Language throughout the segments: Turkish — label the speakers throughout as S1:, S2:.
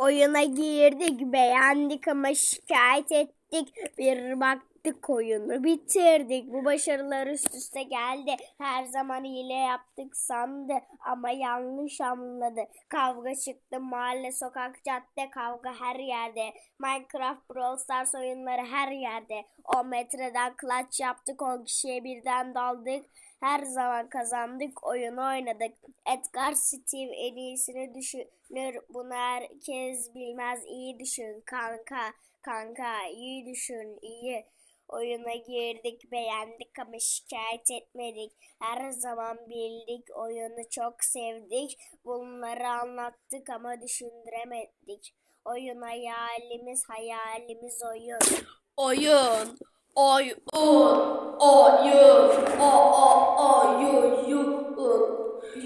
S1: Oyuna girdik, beğendik ama şikayet ettik. Bir baktık oyunu bitirdik. Bu başarılar üst üste geldi. Her zaman hile yaptık sandı ama yanlış anladı. Kavga çıktı mahalle, sokak, cadde, kavga her yerde. Minecraft, Brawl Stars oyunları her yerde. 10 metreden clutch yaptık, 10 kişiye birden daldık. Her zaman kazandık, oyunu oynadık. Edgar Steve en iyisini düşünür. Bunu herkes bilmez. İyi düşün kanka, kanka. iyi düşün, iyi. Oyuna girdik, beğendik ama şikayet etmedik. Her zaman bildik, oyunu çok sevdik. Bunları anlattık ama düşündüremedik. Oyun hayalimiz, hayalimiz oyun.
S2: Oyun. Oyun. Oyun. Oyun. Yun.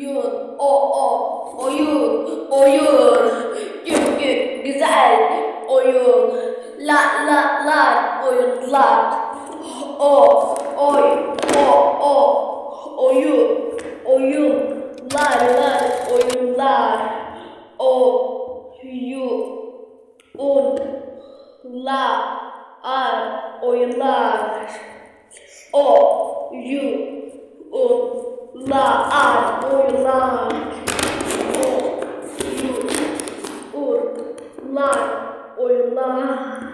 S2: Yun. O o oyun. Oyun. Gü gü güzel oyun. La la la oyunlar. O oy o o oyun. Oyunlar lar oyunlar. O yu un la ar oyunlar o yu un la ar koyunlar.